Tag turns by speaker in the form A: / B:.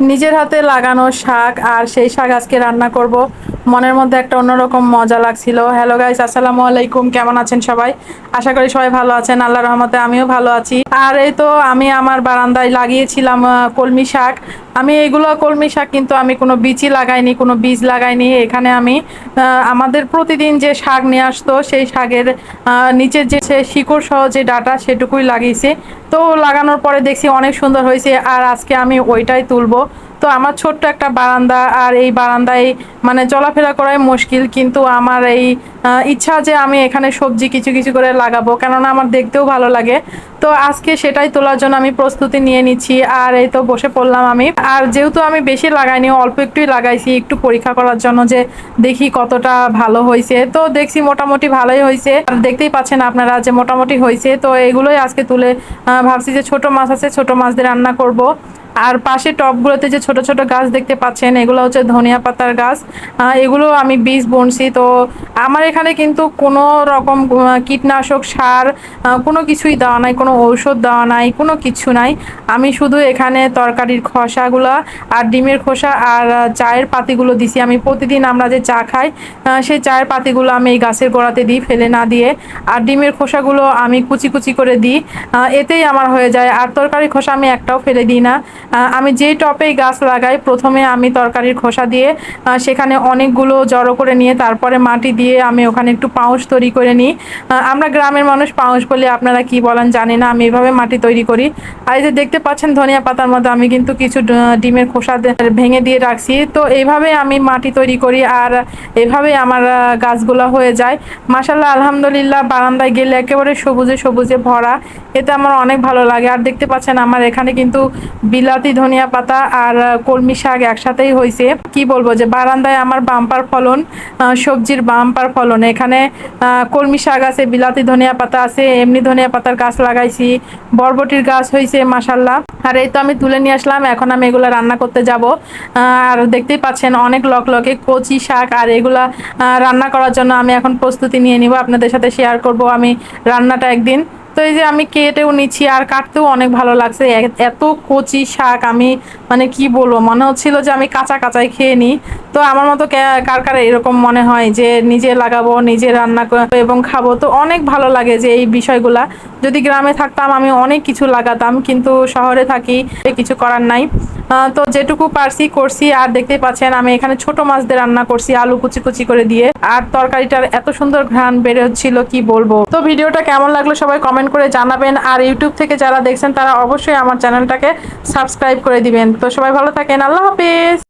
A: নিজের হাতে লাগানো শাক আর সেই শাক আজকে রান্না করব। মনের মধ্যে একটা অন্যরকম মজা লাগছিল। হ্যালো গাইস আসসালামু আলাইকুম, কেমন আছেন সবাই? আশা করি সবাই ভালো আছেন আল্লাহ রহমতে আমিও ভালো আছি। আর এই তো আমি আমার বারান্দায় লাগিয়েছিলাম কলমি শাক। আমি এগুলো কলমি শাক কিন্তু আমি কোনো বীজই লাগাইনি, কোনো বীজ লাগাইনি। এখানে আমি আমাদের প্রতিদিন যে শাক নিয়ে আসতো, সেই শাকের নিচের যে শিকড় সহ যে ডাটা, সেটুকুই লাগিয়েছি। তো লাগানোর পরে দেখছি অনেক সুন্দর হয়েছে, আর আজকে আমি ওইটাই তুলবো। তো আমার ছোট্ট একটা বারান্দা আর এই বারান্দায় মানে চলাফেরা করাই মুশকিল, কিন্তু আমার এই ইচ্ছা যে আমি এখানে সবজি কিছু কিছু করে লাগাবো, কেননা আমার দেখতেও ভালো লাগে। তো আজকে সেটাই তোলার জন্য আমি প্রস্তুতি নিয়ে নিচ্ছি, আর এই তো বসে পড়লাম আমি। আর যেহেতু আমি বেশি লাগাইনি, অল্প একটুই লাগাইছি, একটু পরীক্ষা করার জন্য যে দেখি কতটা ভালো হয়েছে। তো দেখছি মোটামুটি ভালোই হয়েছে। আর দেখতেই পাচ্ছেন আপনারা যে মোটামুটি হয়েছে, তো এগুলোই আজকে তুলে ভাবছি যে ছোট মাছ আছে, ছোট মাছ দিয়ে রান্না করব। আর পাশে টবগুলোতে যে ছোট ছোট গাছ দেখতে পাচ্ছেন, এগুলো হচ্ছে ধনিয়া পাতার গাছ। এগুলো আমি বীজ বুনছি। তো আমার এখানে কিন্তু কোনো রকম কীটনাশক সার কোনো কিছুই দেওয়া নাই, কোনো ঔষধ দেওয়া নাই, কোনো কিছু নাই। আমি শুধু এখানে তরকারির খোসাগুলো আর ডিমের খোসা আর চায়ের পাতিগুলো দিছি। আমি প্রতিদিন আমরা যে চা খাই সেই চায়ের পাতিগুলো আমি এই গাছের গোড়াতে দিই ফেলে না দিয়ে। আর ডিমের খোসাগুলো আমি কুচি কুচি করে দিই। এতেই আমার হয়ে যায়। আর তরকারির খোসা আমি একটাও ফেলে দিই না। আমি যেই টপেই গাছ লাগাই, প্রথমে আমি তরকারির খোসা দিয়ে সেখানে অনেকগুলো জড়ো করে নিয়ে, তারপরে মাটি দিয়ে আমি ওখানে একটু পাউশ তৈরি করে নিই। আমরা গ্রামের মানুষ, পাউশ বলে আপনারা কি বলেন জানি না, আমি এভাবে মাটি তৈরি করি। আর এই যে দেখতে পাচ্ছেন ধনিয়া পাতার মধ্যে, আমি কিন্তু কিছু ডিমের খোসা ভেঙে দিয়ে রাখছি। তো এইভাবে আমি মাটি তৈরি করি আর এভাবে আমার গাছগুলো হয়ে যায়। মাসাল্লাহ আলহামদুলিল্লাহ, বারান্দায় গেলে একেবারে সবুজে সবুজে ভরা। এতে আমার অনেক ভালো লাগে। আর দেখতে পাচ্ছেন আমার এখানে কিন্তু বিলাতি ধনিয়া পাতা আর কলমি শাক একসাথেই হয়েছে কি বলব যে বারান্দায় আমার বাম্পার ফলন সবজির বাম্পার ফলন। এখানে কলমি শাক আছে, বিলাতি ধনিয়া পাতা আছে, এমনি ধনিয়া পাতার গাছ লাগাইছি, বরবটির গাছ হয়েছে মাসাল্লাহ আর এই তো আমি তুলে নিয়ে আসলাম, এখন আমি এগুলো রান্না করতে যাব। আর দেখতেই পাচ্ছেন অনেক লক লকে কচি শাক, আর এগুলা রান্না করার জন্য আমি এখন প্রস্তুতি নিয়ে নিব। আপনাদের সাথে শেয়ার করব আমি রান্নাটা একদিন। তো এই যে আমি কেটেও নিচ্ছি আর কাটতেও অনেক ভালো লাগছে। এত কচি শাক আমি মানে কি বলব, মনে হচ্ছিল যে আমি কাঁচা কাঁচাই খেয়ে নিই। তো আমার মতো কার কার এরকম মনে হয় যে নিজে লাগাবো, নিজে রান্না এবং খাব, তো অনেক ভালো লাগে যে এই বিষয়গুলা। যদি গ্রামে থাকতাম আমি অনেক কিছু লাগাতাম, কিন্তু শহরে থাকি কিছু করার নাই। তো যেটুকু পারছি করছি, আর দেখতেই পাচ্ছেন আমি এখানে ছোট মাছ দিয়ে রান্না করছি, আলু কুচি কুচি করে দিয়ে। আর তরকারিটার এত সুন্দর ঘ্রাণ হচ্ছিল, কি বলব? তো ভিডিওটা কেমন লাগল সবাই কমেন্ট করে জানাবেন, আর ইউটিউব থেকে যারা দেখছেন তারা অবশ্যই আমার চ্যানেলটাকে সাবস্ক্রাইব করে দিবেন। তো সবাই ভালো থাকেন, আল্লাহ হাফিজ!